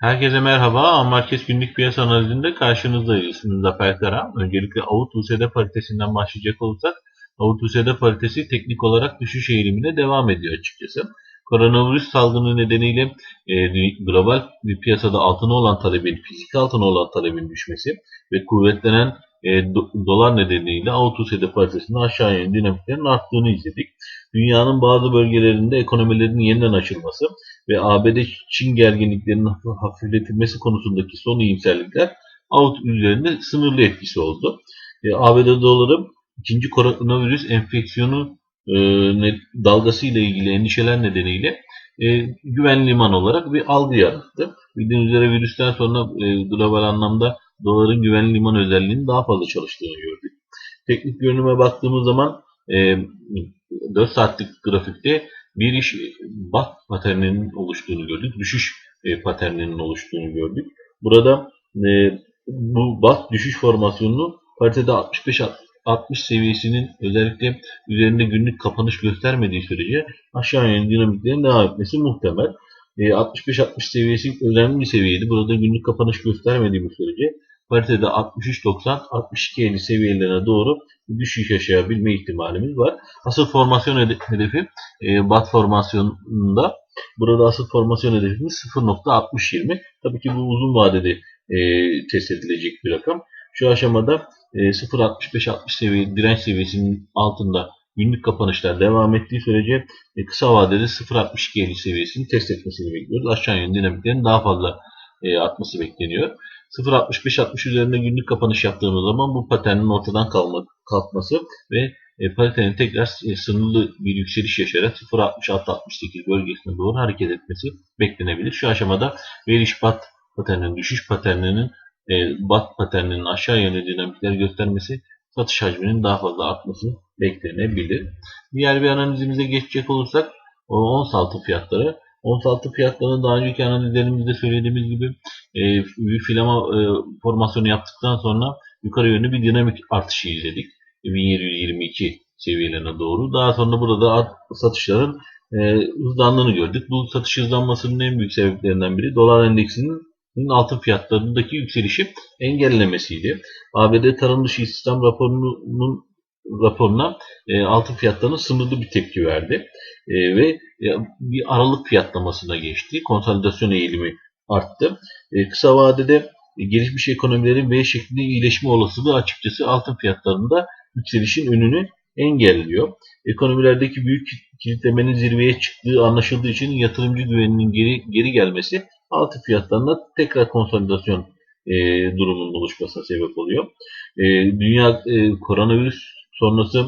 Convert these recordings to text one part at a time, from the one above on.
Herkese merhaba. Amarkes günlük piyasa analizinde karşınızdayız. Zafer Kara. Öncelikle Avut USD paritesinden başlayacak olursak Avut USD paritesi teknik olarak düşüş eğilimine devam ediyor açıkçası. Koronavirüs salgını nedeniyle e, global bir piyasada altına olan talebin, fizik altına olan talebin düşmesi ve kuvvetlenen e, do- dolar nedeniyle Avut USD paritesinin aşağı yönlü dinamiklerin arttığını izledik. Dünyanın bazı bölgelerinde ekonomilerin yeniden açılması ve ABD-Çin gerginliklerinin hafif- hafifletilmesi konusundaki son iyimserlikler Avut üzerinde sınırlı etkisi oldu. E, ABD doları ikinci koronavirüs enfeksiyonu e, dalgası ile ilgili endişeler nedeniyle e, güvenli liman olarak bir algı yarattı. Bildiğiniz üzere virüsten sonra e, global anlamda doların güvenli liman özelliğinin daha fazla çalıştığını gördük. Teknik görünüme baktığımız zaman e, 4 saatlik grafikte bir iş bat paterninin oluştuğunu gördük. Düşüş e, paterninin oluştuğunu gördük. Burada e, bu bat düşüş formasyonunu paritede 65 60 seviyesinin özellikle üzerinde günlük kapanış göstermediği sürece aşağı yönlü dinamiklerin devam etmesi muhtemel. E, 65-60 seviyesi önemli bir seviyeydi. Burada günlük kapanış göstermediği sürece paritede 63-90-62-50 seviyelerine doğru düşüş yaşayabilme ihtimalimiz var. Asıl formasyon hede- hedefi e, BAT formasyonunda burada asıl formasyon hedefimiz 0.6020. Tabii ki bu uzun vadede e, test edilecek bir rakam. Şu aşamada e, 0.65-60 seviye direnç seviyesinin altında günlük kapanışlar devam ettiği sürece e, kısa vadede 0.6250 seviyesini test etmesini bekliyoruz. Aşağı yönlü dinamiklerin daha fazla e, artması bekleniyor. 0.65-60 üzerinde günlük kapanış yaptığımız zaman bu paternin ortadan kalkması ve e, paritenin tekrar e, sınırlı bir yükseliş yaşayarak 0.66-68 bölgesine doğru hareket etmesi beklenebilir. Şu aşamada veriş bat paterninin, düşüş paterninin e, bat paterninin aşağı yönlü dinamikler göstermesi satış hacminin daha fazla artması beklenebilir. Diğer bir analizimize geçecek olursak ons altı fiyatları. Ons altı fiyatlarını daha önceki analizlerimizde söylediğimiz gibi e, bir filama e, formasyonu yaptıktan sonra yukarı yönlü bir dinamik artışı izledik. 1722 seviyelerine doğru. Daha sonra burada art- satışların e, hızlandığını gördük. Bu satış hızlanmasının en büyük sebeplerinden biri dolar endeksinin altın fiyatlarındaki yükselişi engellemesiydi. ABD tarım dışı istihdam raporunun raporuna e, altın fiyatlarına sınırlı bir tepki verdi. E, ve bir aralık fiyatlamasına geçti. Konsolidasyon eğilimi arttı. E, kısa vadede e, gelişmiş ekonomilerin V şeklinde iyileşme olasılığı açıkçası altın fiyatlarında yükselişin önünü engelliyor. Ekonomilerdeki büyük kilitlemenin zirveye çıktığı anlaşıldığı için yatırımcı güveninin geri, geri gelmesi altın fiyatlarında tekrar konsolidasyon e, durumunun oluşmasına sebep oluyor. E, dünya e, koronavirüs sonrası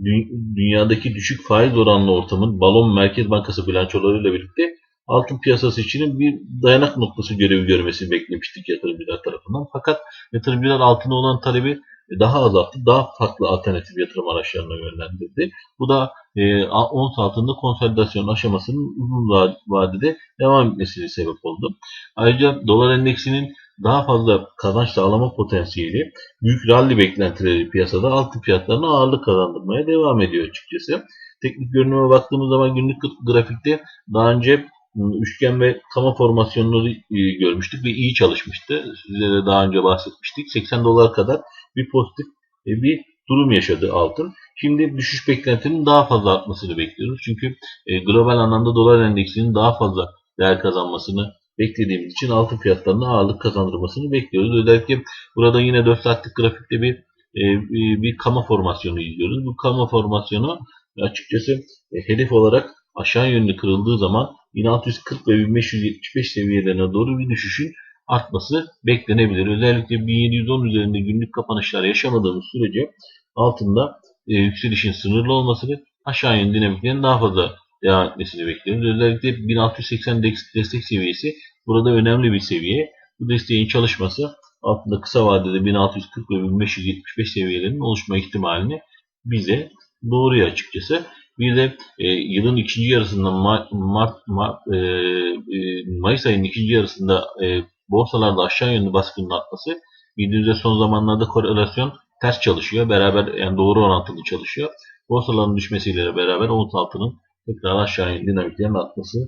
dü- dünyadaki düşük faiz oranlı ortamın balon Merkez Bankası bilançolarıyla birlikte altın piyasası için bir dayanak noktası görevi görmesi beklemiştik yatırımcılar tarafından. Fakat yatırımcılar altına olan talebi daha azalttı. Daha farklı alternatif yatırım araçlarına yönlendirdi. Bu da e, ons altında konsolidasyon aşamasının uzun va- vadede devam etmesine sebep oldu. Ayrıca dolar endeksinin daha fazla kazanç sağlama potansiyeli büyük rally beklentileri piyasada altın fiyatlarına ağırlık kazandırmaya devam ediyor açıkçası. Teknik görünüme baktığımız zaman günlük grafikte daha önce ım, üçgen ve kama formasyonları e, görmüştük ve iyi çalışmıştı. Sizlere daha önce bahsetmiştik. 80 dolar kadar bir pozitif e, bir durum yaşadı altın. Şimdi düşüş beklentinin daha fazla artmasını bekliyoruz. Çünkü e, global anlamda dolar endeksinin daha fazla değer kazanmasını beklediğimiz için altın fiyatlarına ağırlık kazandırmasını bekliyoruz. Özellikle burada yine 4 saatlik grafikte bir e, bir, bir kama formasyonu izliyoruz. Bu kama formasyonu açıkçası e, hedef olarak aşağı yönlü kırıldığı zaman 1640 ve 1575 seviyelerine doğru bir düşüşün artması beklenebilir. Özellikle 1710 üzerinde günlük kapanışlar yaşamadığımız sürece altında e, yükselişin sınırlı olmasını aşağı yönlü dinamiklerin daha fazla devam etmesini bekliyoruz. Özellikle 1680 des- destek seviyesi burada önemli bir seviye. Bu desteğin çalışması altında kısa vadede 1640 ve 1575 seviyelerinin oluşma ihtimalini bize doğruyor açıkçası. Bir de e, yılın ikinci yarısında Ma- Mart, Mart e, e, Mayıs ayının ikinci yarısında e, borsalarda aşağı yönlü baskının artması bildiğinizde son zamanlarda korelasyon ters çalışıyor. Beraber yani doğru orantılı çalışıyor. borsaların düşmesiyle beraber ons altının tekrar aşağı in dinamiklerin artması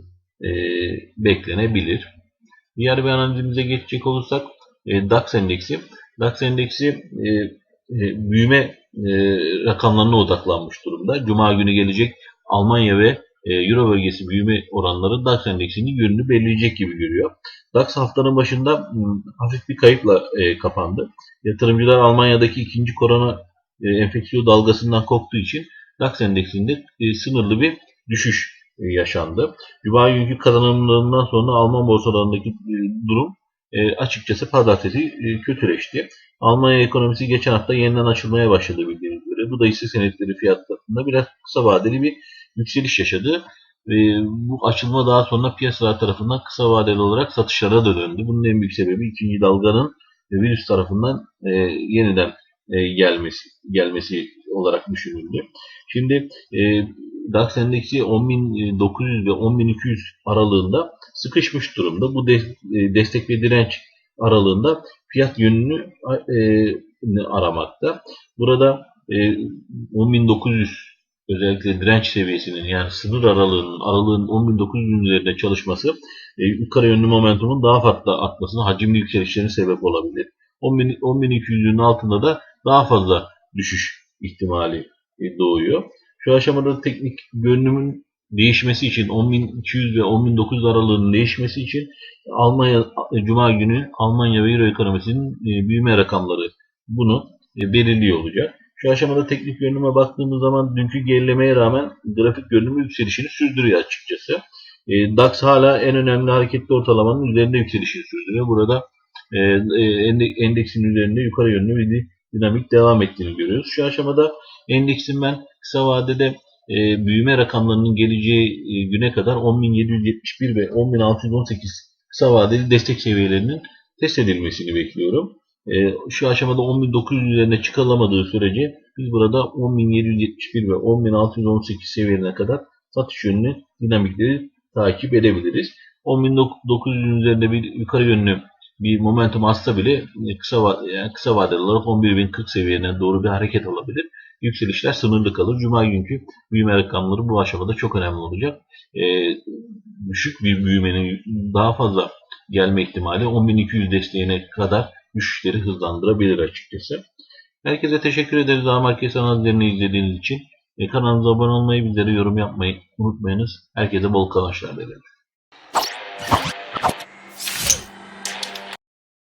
e, beklenebilir. Diğer bir analizimize geçecek olursak e, DAX endeksi. DAX endeksi e, e, büyüme e, rakamlarına odaklanmış durumda. Cuma günü gelecek Almanya ve e, Euro bölgesi büyüme oranları DAX endeksinin yönünü belirleyecek gibi görüyor. DAX haftanın başında m, hafif bir kayıpla e, kapandı. Yatırımcılar Almanya'daki ikinci korona e, enfeksiyon dalgasından korktuğu için DAX endeksinde e, sınırlı bir düşüş yaşandı. Cuma günkü kazanımlarından sonra Alman borsalarındaki e, durum e, açıkçası pazartesi e, kötüleşti. Almanya ekonomisi geçen hafta yeniden açılmaya başladı bildiğiniz üzere. Bu da hisse senetleri fiyatlarında biraz kısa vadeli bir yükseliş yaşadı. Bu açılma daha sonra piyasalar tarafından kısa vadeli olarak satışlara da döndü. Bunun en büyük sebebi ikinci dalganın virüs tarafından yeniden gelmesi gelmesi olarak düşünüldü. Şimdi DAX endeksi 10.900 ve 10.200 aralığında sıkışmış durumda. Bu e, destek ve direnç aralığında fiyat yönünü e, aramakta. Burada e, 10.900 özellikle direnç seviyesinin yani sınır aralığının aralığın 10.900 üzerinde çalışması e, yukarı yönlü momentumun daha fazla artmasına, hacimli yükselişlerine sebep olabilir. 10.000 10.200'ün altında da daha fazla düşüş ihtimali e, doğuyor. Şu aşamada teknik görünümün değişmesi için 10.200 ve 10.900 aralığının değişmesi için Almanya Cuma günü Almanya ve Euro ekonomisinin e, büyüme rakamları bunu e, belirliyor olacak. Şu aşamada teknik görünüme baktığımız zaman dünkü gerilemeye rağmen grafik görünümü yükselişini sürdürüyor açıkçası. E, DAX hala en önemli hareketli ortalamanın üzerinde yükselişini sürdürüyor. Burada e, endeksin üzerinde yukarı yönlü bir dinamik devam ettiğini görüyoruz. Şu aşamada endeksin ben kısa vadede e, büyüme rakamlarının geleceği e, güne kadar 10.771 ve 10.618 kısa vadeli destek seviyelerinin test edilmesini bekliyorum. E, şu aşamada 10.900 üzerine çıkılamadığı sürece biz burada 10.771 ve 10.618 seviyelerine kadar satış yönlü dinamikleri takip edebiliriz. 10.900 üzerinde bir yukarı yönlü bir momentum atsa bile e, kısa, yani kısa vadeli olarak 11.040 seviyene doğru bir hareket olabilir. Yükselişler sınırlı kalır. Cuma günkü büyüme rakamları bu aşamada çok önemli olacak. Ee, düşük bir büyümenin daha fazla gelme ihtimali 10.200 desteğine kadar düşüşleri hızlandırabilir açıkçası. Herkese teşekkür ederiz A Market analizlerini izlediğiniz için. E, kanalımıza abone olmayı, bizlere yorum yapmayı unutmayınız. Herkese bol kazançlar dilerim.